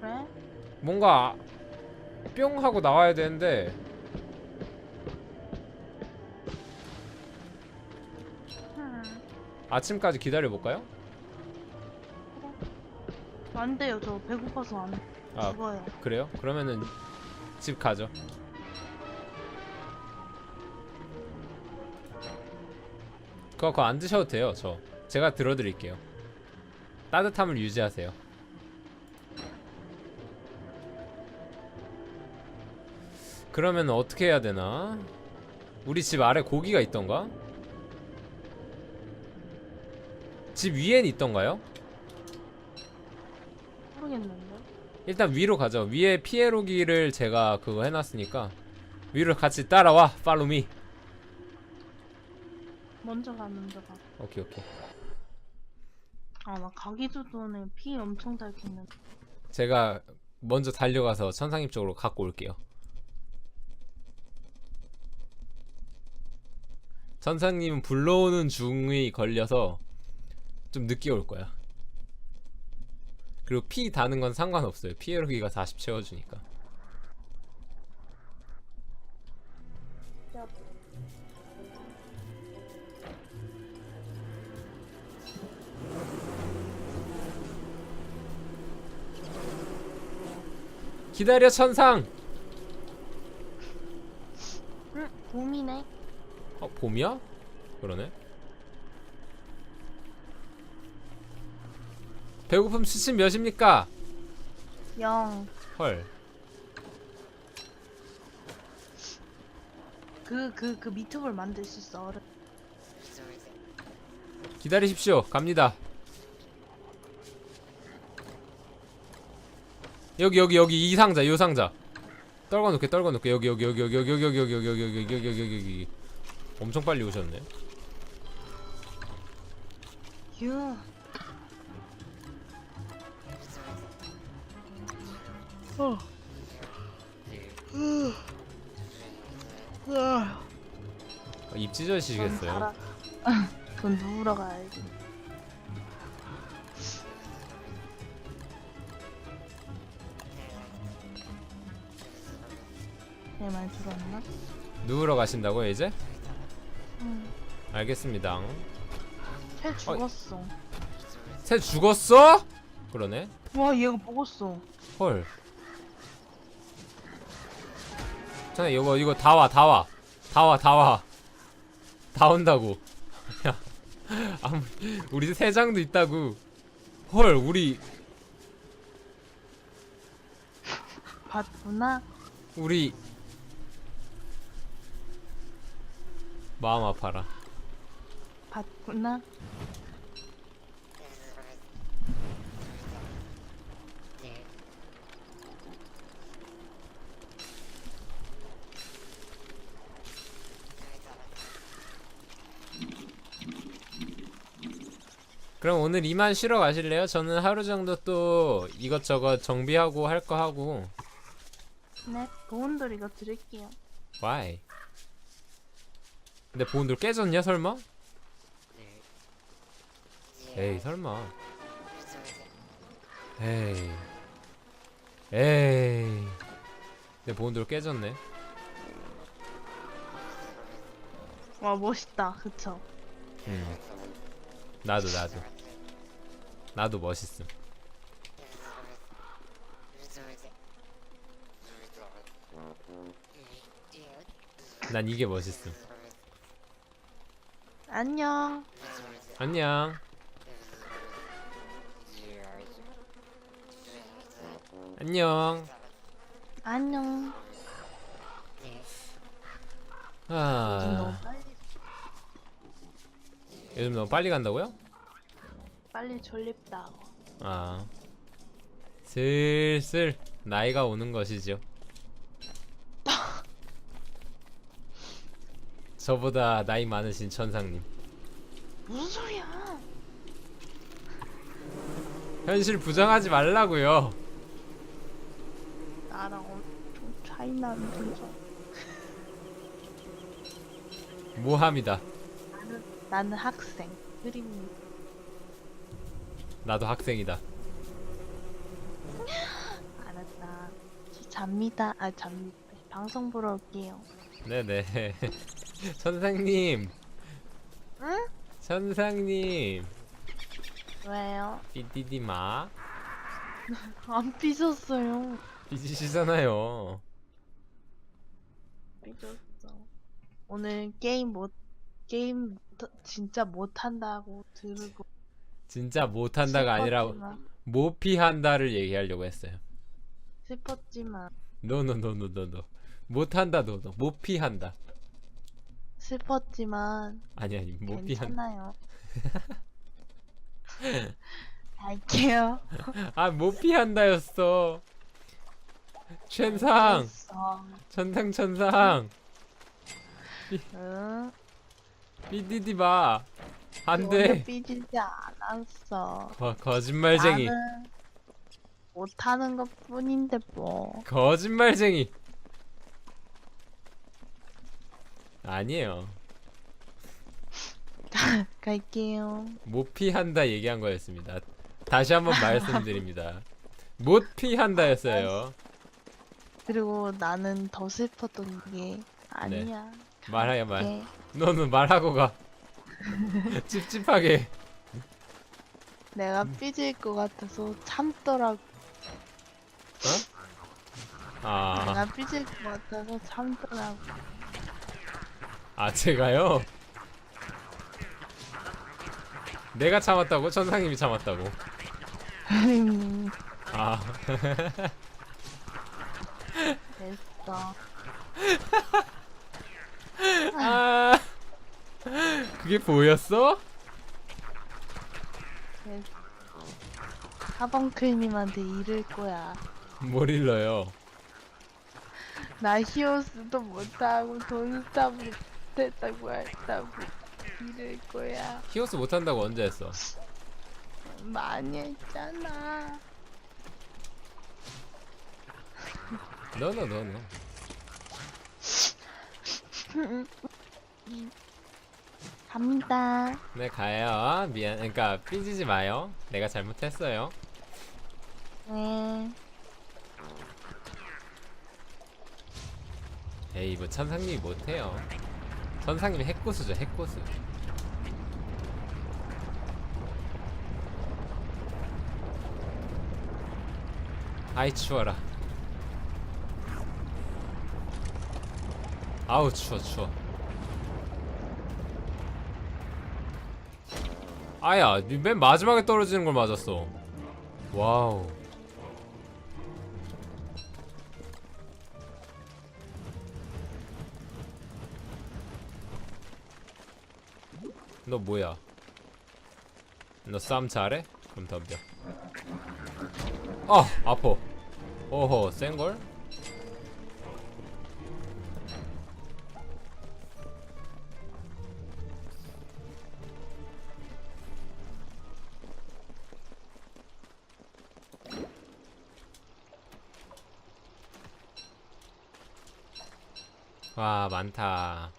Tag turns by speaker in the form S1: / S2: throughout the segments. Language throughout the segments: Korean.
S1: 그래?
S2: 뭔가 뿅 하고 나와야 되는데
S1: 음,
S2: 아침까지 기다려 볼까요?
S1: 안 돼요. 저 배고파서 안
S2: 아
S1: 죽어요.
S2: 그래요? 그러면은 집 가죠. 그거 그거 안 드셔도 돼요. 저 제가 들어드릴게요. 따뜻함을 유지하세요. 그러면 어떻게 해야 되나? 우리 집 아래 고기가 있던가? 집 위엔 있던가요?
S1: 모르겠는데.
S2: 일단 위로 가죠. 위에 피에로기를 제가 그거 해놨으니까 위로 같이 따라와. 팔로우 미.
S1: 먼저 가, 먼저 가.
S2: 오케이 오케이.
S1: 아, 나 가기도 전에 피 엄청 달겠는데.
S2: 제가 먼저 달려가서 천상님 쪽으로 갖고 올게요. 천상님은 불러오는 중이 걸려서 좀 늦게 올 거야. 그리고 피 다는 건 상관없어요. 피에로기가 40 채워주니까. 기다려 천상.
S1: 응, 봄이네.
S2: 어 봄이야? 그러네. 배고픔 수치 몇입니까?
S1: 영.
S2: 헐.
S1: 그, 그, 그 미트볼 만들 수 있어. 어른.
S2: 기다리십시오. 갑니다. 여기 여기 여기 이 상자 이 상자. 떨궈 놓게 떨궈 놓게 여기 여기 여기 여기 여기 여기 여기 여기 여기 여기 여기 여기 여기 여기 여기 엄청 빨리 오셨네.
S1: 유. 어. 으아.
S2: 아, 입 찢어지시겠어요?
S1: 그건 누우러 가야지. 내 말 들었나?
S2: 누우러 가신다고요 이제?
S1: 응.
S2: 알겠습니다.
S1: 새 죽었어.
S2: 새 죽었어? 그러네.
S1: 와 얘가 먹었어.
S2: 헐. 자네 이거 이거 다 와 다 와. 다 와 다 와. 다 온다고. 야. 아무 우리 세 장도 있다고. 헐 우리
S1: 봤구나.
S2: 우리 마음 아파라.
S1: 봤구나.
S2: 그럼 오늘 이만 쉬러 가실래요? 저는 하루 정도 또 이것저것 정비하고 할 거 하고.
S1: 네, 보온돌 이거 드릴게요.
S2: Why? 근데 보온돌 깨졌냐 설마? 에이 설마. 에이. 에이. 내 보온돌 깨졌네.
S1: 와 멋있다, 그쵸?
S2: 음. 나도 나도. 나도 멋있음. 난 이게 멋있음.
S1: 안녕.
S2: 안녕. 안녕.
S1: 안녕. 요즘 너무
S2: 아,
S1: 빨리
S2: 요즘 너무 빨리 간다고요?
S1: 빨리 졸립다고.
S2: 아, 슬슬 나이가 오는 것이죠. 저보다 나이 많으신 천상님.
S1: 무슨 소리야?
S2: 현실 부정하지 말라고요.
S1: 나랑 엄청 차이 나는 분자.
S2: 모함이다.
S1: 나는 나는 학생. 그리고
S2: 나도 학생이다.
S1: 잡니다. 아, 잠 방송 보러 올게요.
S2: 네네. 선생님,
S1: 응?
S2: 선생님,
S1: 왜요?
S2: 삐디디마
S1: 안 삐졌어요.
S2: 삐지시잖아요.
S1: 삐졌어. 오늘 게임 못 게임 못- 진짜 못 한다고 들고
S2: 진짜 못한다가 아니라
S1: 슬펐지만-
S2: 모피한다를 얘기하려고 했어요.
S1: 슬펐지만
S2: 노노노노노노. 못한다 노노. 모피한다.
S1: 슬펐지만
S2: 아니 아니 모피한다.
S1: 괜찮아요. 갈게요.
S2: 아 모피한다였어. 천상. 천상 천상.
S1: 응.
S2: 삐디디마. 안
S1: 오늘
S2: 돼.
S1: 삐지지 않았어.
S2: 거, 거짓말쟁이.
S1: 나는 못하는 것 뿐인데 뭐.
S2: 거짓말쟁이. 아니에요.
S1: 갈게요.
S2: 못 피한다 얘기한 거였습니다. 다시 한번 말씀드립니다. 못 피한다였어요.
S1: 그리고 나는 더 슬펐던 게 아니야.
S2: 말해요 말.
S1: 네.
S2: 너는 말하고 가. 찝찝하게.
S1: 내가 삐질 것 같아서 참더라고.
S2: 아,
S1: 내가 삐질 것 같아서 참더라고.
S2: 아 제가요. 내가 참았다고 천상님이 참았다고. 아,
S1: 됐어.
S2: 아, 그게 보였어?
S1: 됐어. 하벙클님한테 이를 거야.
S2: 뭘 일러요?
S1: 나 히오스도 못하고 돈스타도 못했다고 했다고 이를 거야.
S2: 히오스 못한다고 언제 했어?
S1: 많이 했잖아.
S2: 너너 너너.
S1: 갑니다.
S2: 네 가요. 미안. 그러니까 삐지지 마요. 내가 잘못했어요.
S1: 네.
S2: 에이 뭐 천상님이 못해요. 천상님이 핵고수죠 핵고수. 아이 추워라. 아우 추워 추워. 아야, 니맨 마지막에 떨어지는 걸 맞았어. 와우. 너 뭐야? 너 싸움 잘해? 그럼 덤벼. 아, 아파. 오호, 센걸? 와, 많다.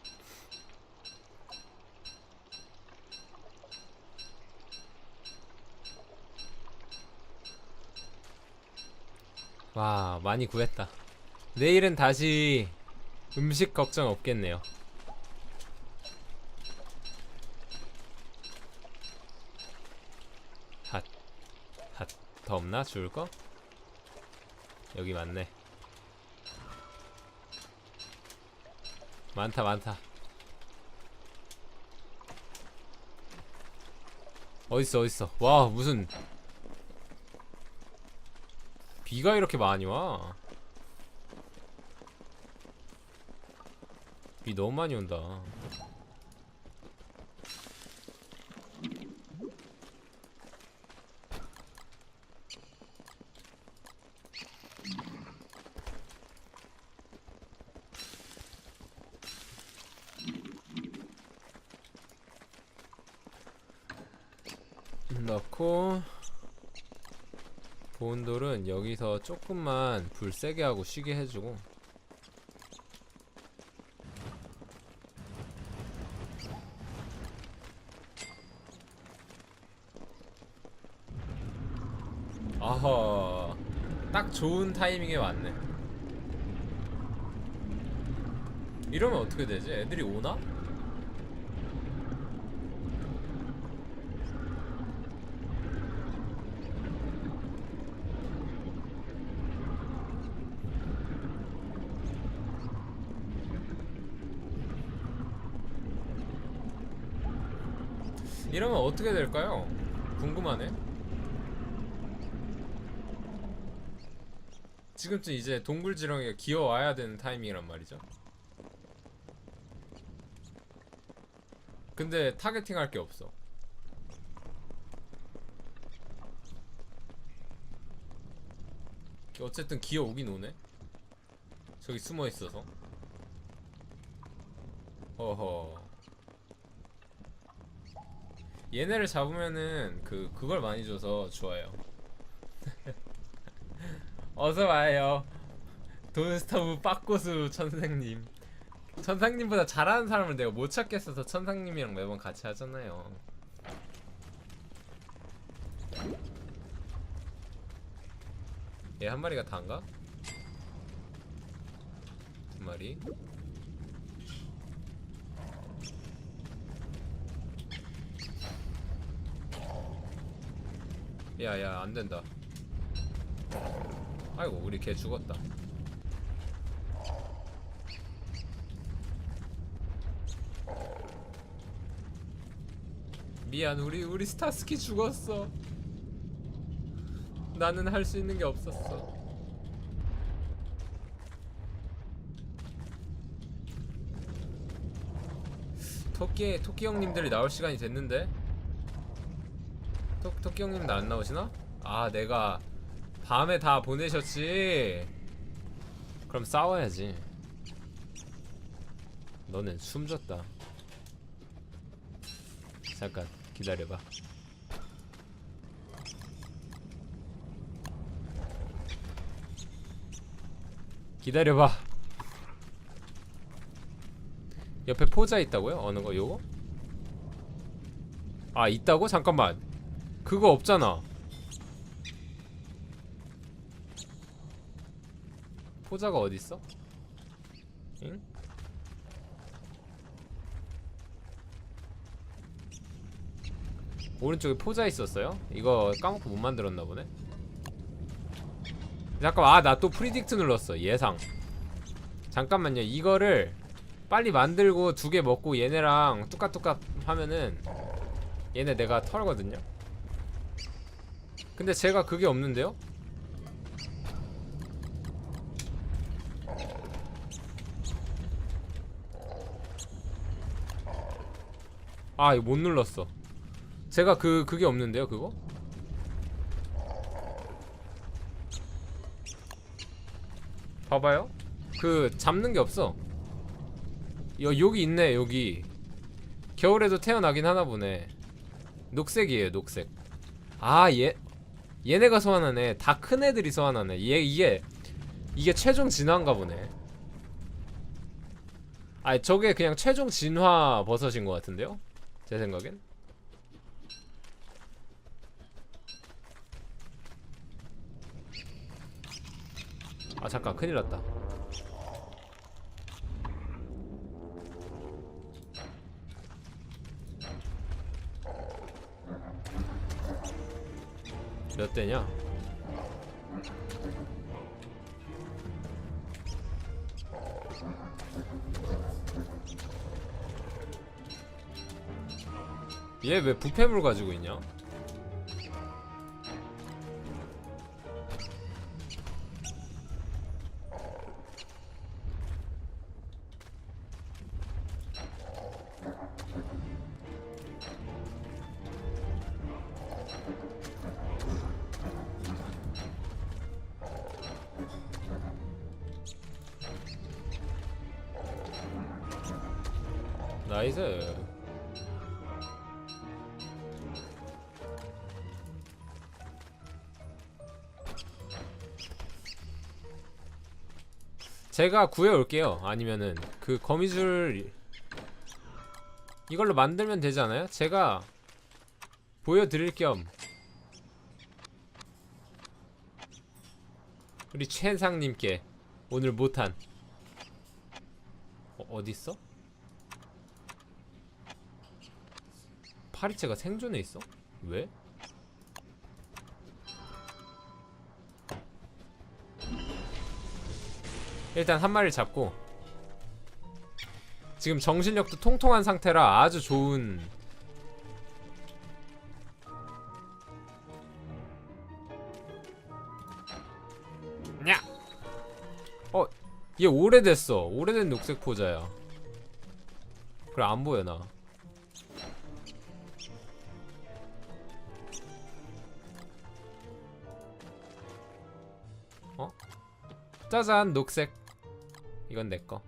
S2: 와 많이 구했다 내일은 다시 음식 걱정 없겠네요 핫 핫 더 없나 주울 거? 여기 많네 많다 많다 어딨어 어딨어 와 무슨 비가 이렇게 많이 와. 비 너무 많이 온다. 넣고 보온돌은 여기서 조금만 불 세게 하고 쉬게 해주고 아하 딱 좋은 타이밍에 왔네 이러면 어떻게 되지? 애들이 오나? 이러면 어떻게 될까요? 궁금하네. 지금쯤 이제 동굴지렁이가 기어와야 되는 타이밍이란 말이죠. 근데 타겟팅 할 게 없어. 어쨌든 기어 오긴 오네. 저기 숨어 있어서. 어허. 얘네를 잡으면은 그 그걸 많이 줘서 좋아요. 어서 와요. 돈스터브 빠꼬수 천생님. 천상님보다 잘하는 사람을 내가 못 찾겠어서 천상님이랑 매번 같이 하잖아요. 얘 한 마리가 다인가? 두 마리. 야야 안 된다. 아이고 우리 개 죽었다. 미안 우리 우리 스타스키 죽었어. 나는 할 수 있는 게 없었어. 토끼 토끼 형님들이 나올 시간이 됐는데 토, 토끼 형님도 안 나오시나? 아 내가 밤에 다 보내셨지. 그럼 싸워야지. 너는 숨졌다. 잠깐 기다려봐. 기다려봐. 옆에 포자 있다고요? 어느 거 요거? 아 있다고? 잠깐만. 그거 없잖아. 포자가 어디 있어? 응? 오른쪽에 포자 있었어요? 이거 까먹고 못 만들었나 보네. 잠깐만, 아, 나 또 프리딕트 눌렀어. 예상. 잠깐만요. 이거를 빨리 만들고 두 개 먹고 얘네랑 뚜까뚜까 하면은 얘네 내가 털거든요. 근데 제가 그게 없는데요? 아 이거 못 눌렀어. 제가 그 그게 없는데요 그거? 봐봐요. 그 잡는 게 없어. 여, 여기 있네 여기. 겨울에도 태어나긴 하나 보네. 녹색이에요 녹색. 아얘 얘네가 소환하네. 다 큰 애들이 소환하네. 얘 이게 이게 최종 진화인가 보네. 아 저게 그냥 최종 진화 버섯인 것 같은데요? 제 생각엔? 아 잠깐. 큰일 났다 몇 대냐 얘 왜 부패물 가지고 있냐? 나이스 제가 구해올게요 아니면은 그 거미줄 이걸로 만들면 되지 않아요? 제가 보여드릴 겸 우리 최상님께 오늘 못한 어, 어디 있어? 파리채가 생존해 있어? 왜? 일단 한 마리를 잡고 지금 정신력도 통통한 상태라 아주 좋은 냐! 어, 얘 오래됐어. 오래된 녹색 포자야. 그래 안 보여 나. 짜잔 녹색. 이건 내 거.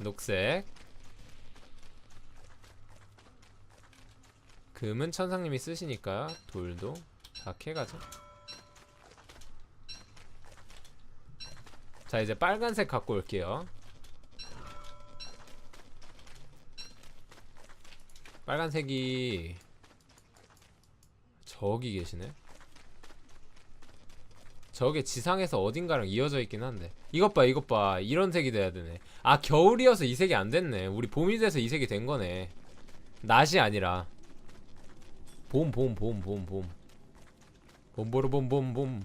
S2: 녹색. 금은 천상님이 쓰시니까 돌도 다 캐가죠. 자 이제 빨간색 갖고 올게요. 빨간색이 저기 계시네. 저게 지상에서 어딘가랑 이어져 있긴 한데. 이것 봐 이것 봐. 이런 색이 돼야 되네. 아 겨울이어서 이 색이 안 됐네. 우리 봄이 돼서 이 색이 된 거네. 낮이 아니라. 봄 봄 봄 봄 봄. 봄보르 봄봄봄.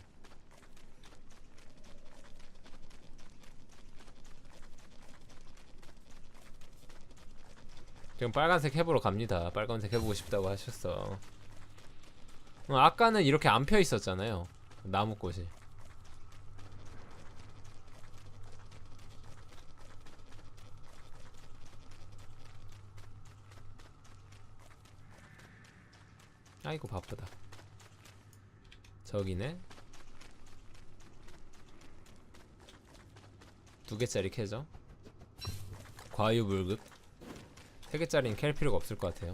S2: 지금 빨간색 해보러 갑니다. 빨간색 해보고 싶다고 하셨어 어, 아까는 이렇게 안 펴 있었잖아요. 나무꽃이. 아이고 바쁘다. 저기네. 두 개짜리 캐죠? 과유불급. 세 개짜리는 캘 필요가 없을 것 같아요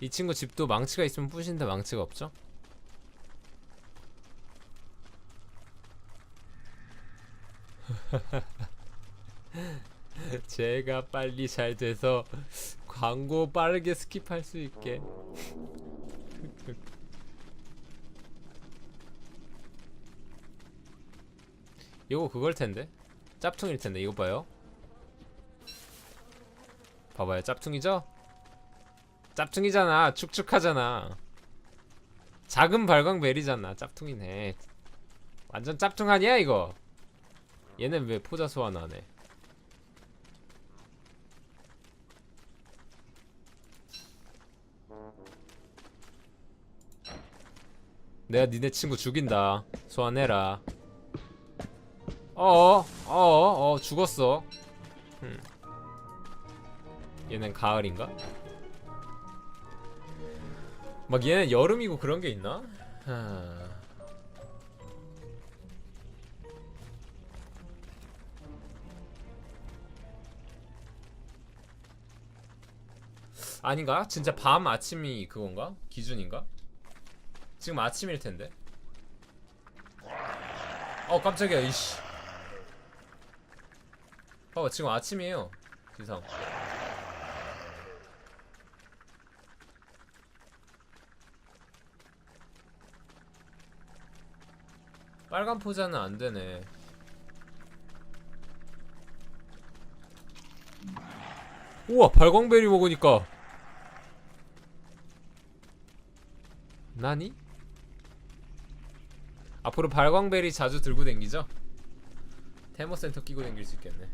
S2: 이 친구 집도 망치가 있으면 부신데 망치가 없죠? 제가 빨리 잘 돼서 광고 빠르게 스킵할 수 있게 이거 그걸 텐데 짭퉁일 텐데 이거 봐요 봐봐요 짭퉁이죠? 짭퉁이잖아 축축하잖아 작은 발광벨이잖아 짭퉁이네 완전 짭퉁 아니야 이거 얘는 왜 포자 소환 안 해? 내가 니네 친구 죽인다. 소환해라. 어어, 어어, 어, 죽었어. 음. 얘는 가을인가? 막 얘는 여름이고 그런 게 있나? 하... 아닌가? 진짜 밤 아침이 그건가? 기준인가? 지금 아침일 텐데. 어 깜짝이야 이씨. 봐봐 지금 아침이에요. 기상. 빨간 포자는 안 되네. 우와 발광베리 먹으니까 나니? 앞으로 발광베리 자주 들고 댕기죠? 테머센터 끼고 댕길 수 있겠네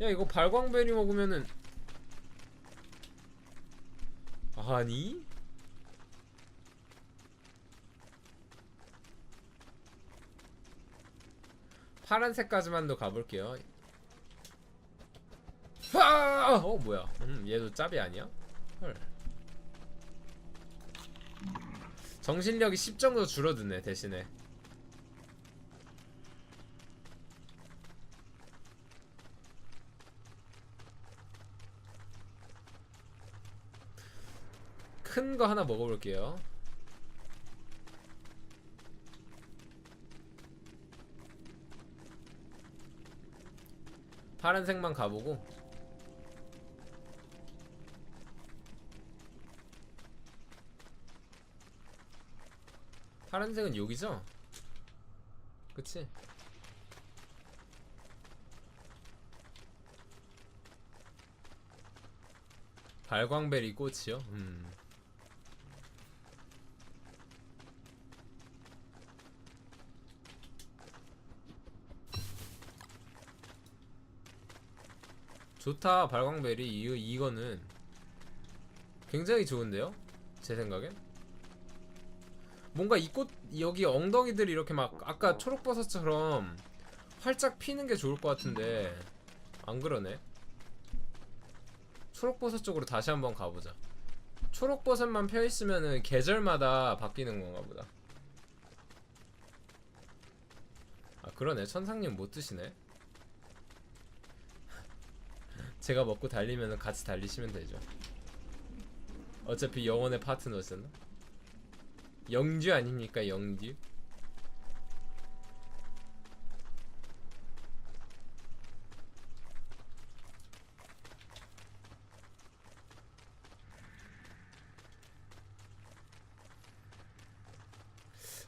S2: 야 이거 발광베리 먹으면은 아니? 파란색까지만 더 가볼게요. 아! 어 뭐야. 음, 얘도 짭이 아니야? 헐. 정신력이 10 정도 줄어드네 대신에. 큰 거 하나 먹어볼게요 파란색만 가보고 파란색은 여기죠? 그치? 발광베리 꽃이요? 음. 좋다 발광베리 이거 이거는 굉장히 좋은데요? 제 생각엔? 뭔가 이 꽃 여기 엉덩이들이 이렇게 막 아까 초록버섯처럼 활짝 피는 게 좋을 것 같은데 안 그러네. 초록버섯 쪽으로 다시 한번 가보자. 초록버섯만 펴 있으면은 계절마다 바뀌는 건가 보다. 아 그러네. 천상님 못 드시네 제가 먹고 달리면 같이 달리시면 되죠. 어차피 영원의 파트너잖아. 영주 아닙니까 영주?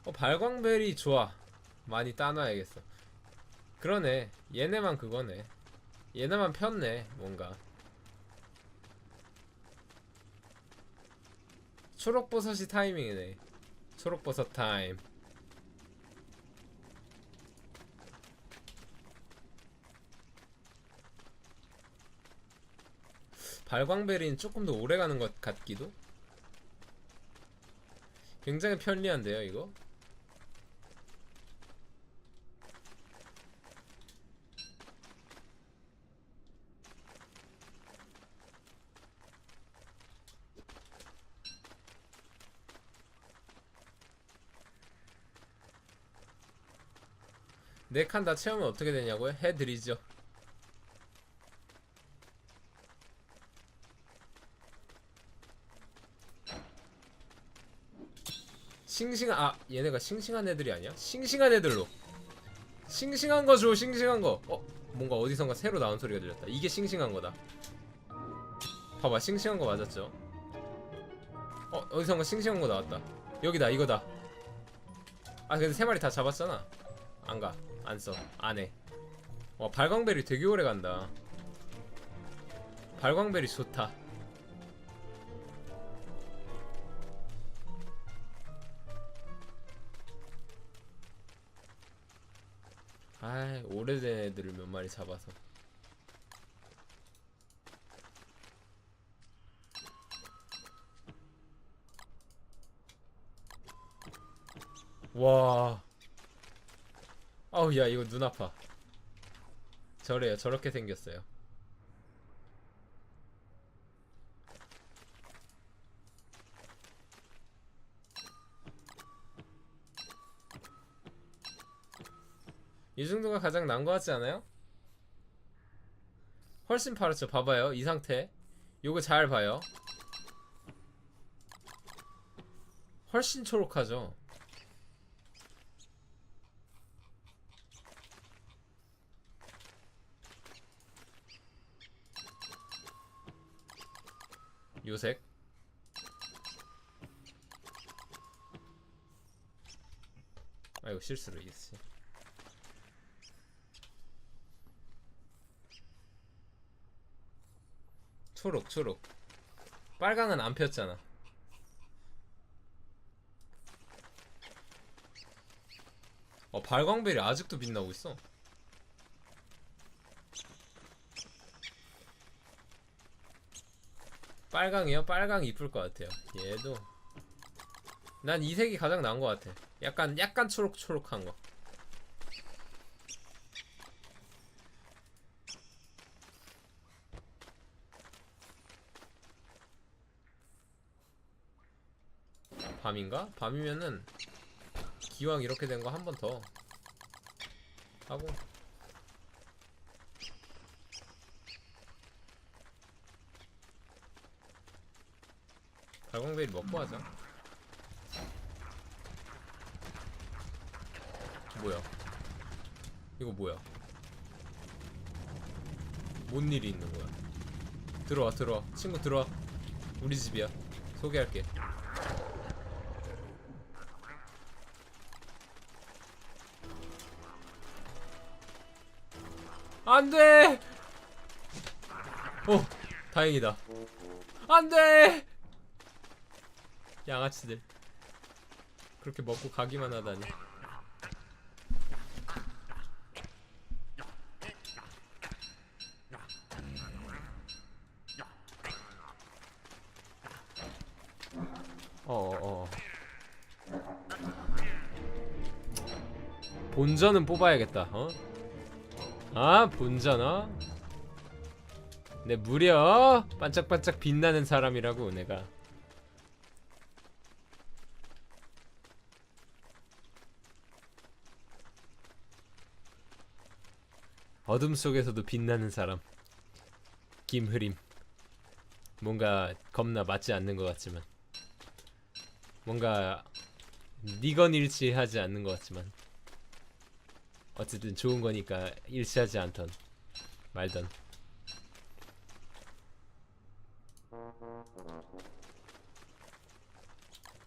S2: 어 발광벨이 좋아. 많이 따놔야겠어. 그러네. 얘네만 그거네. 얘네만 폈네 뭔가. 초록버섯이 타이밍이네. 초록버섯 타임. 발광베리는 조금 더 오래 가는 것 같기도? 굉장히 편리한데요 이거 네 칸 다 채우면 어떻게 되냐고요? 해드리죠. 싱싱한 아 얘네가 싱싱한 애들이 아니야? 싱싱한 애들로. 싱싱한 거 줘, 싱싱한 거. 어 뭔가 어디선가 새로 나온 소리가 들렸다. 이게 싱싱한 거다. 봐봐, 싱싱한 거 맞았죠? 어 어디선가 싱싱한 거 나왔다. 여기다, 이거다. 아 근데 세 마리 다 잡았잖아. 안 가. 안 써. 안 해. 와, 발광벨이 되게 오래 간다. 발광벨이 좋다. 아이, 오래된 애들을 몇 마리 잡아서. 와. 아우 야 이거 눈 아파. 저래요. 저렇게 생겼어요. 이 정도가 가장 난거 같지 않아요? 훨씬 파랗죠. 봐봐요. 이 상태. 요거 잘 봐요. 훨씬 초록하죠 요색. 아이고 실수로 이겼어 초록 초록. 빨강은 안 폈잖아. 어 발광벨이 아직도 빛나고 있어 빨강이요? 빨강 이쁠 것 같아요. 얘도 난 이 색이 가장 나은 것 같아. 약간 약간 초록초록한 거. 밤인가? 밤이면은 기왕 이렇게 된 거 한 번 더 하고 발광베리 먹고 하자. 뭐야? 이거 뭐야? 뭔 일이 있는 거야? 들어와 들어와. 친구 들어와. 우리 집이야. 소개할게. 안돼! 어 다행이다. 안돼 양아치들 그렇게 먹고 가기만 하다니 어어 본전은 뽑아야겠다 어? 아 본전 어? 내 무려 반짝반짝 빛나는 사람이라고 내가 어둠 속에서도 빛나는 사람. 김흐림. 뭔가 겁나 맞지 않는 것 같지만. 뭔가 니건 일치하지 않는 것 같지만. 어쨌든 좋은 거니까 일치하지 않던 말던.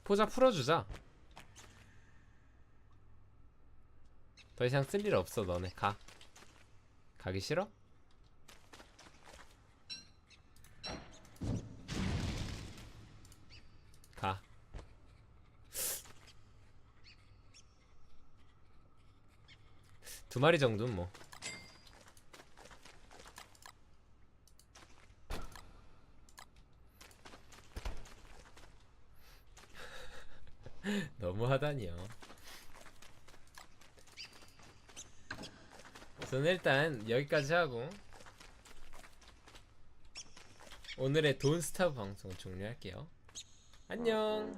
S2: 포자 풀어주자. 더 이상 쓸 일 없어 너네. 가 가기 싫어? 가 두 마리 정도는 뭐 너무하다니요. 저는 일단 여기까지 하고 오늘의 돈스타 방송 종료할게요. 안녕.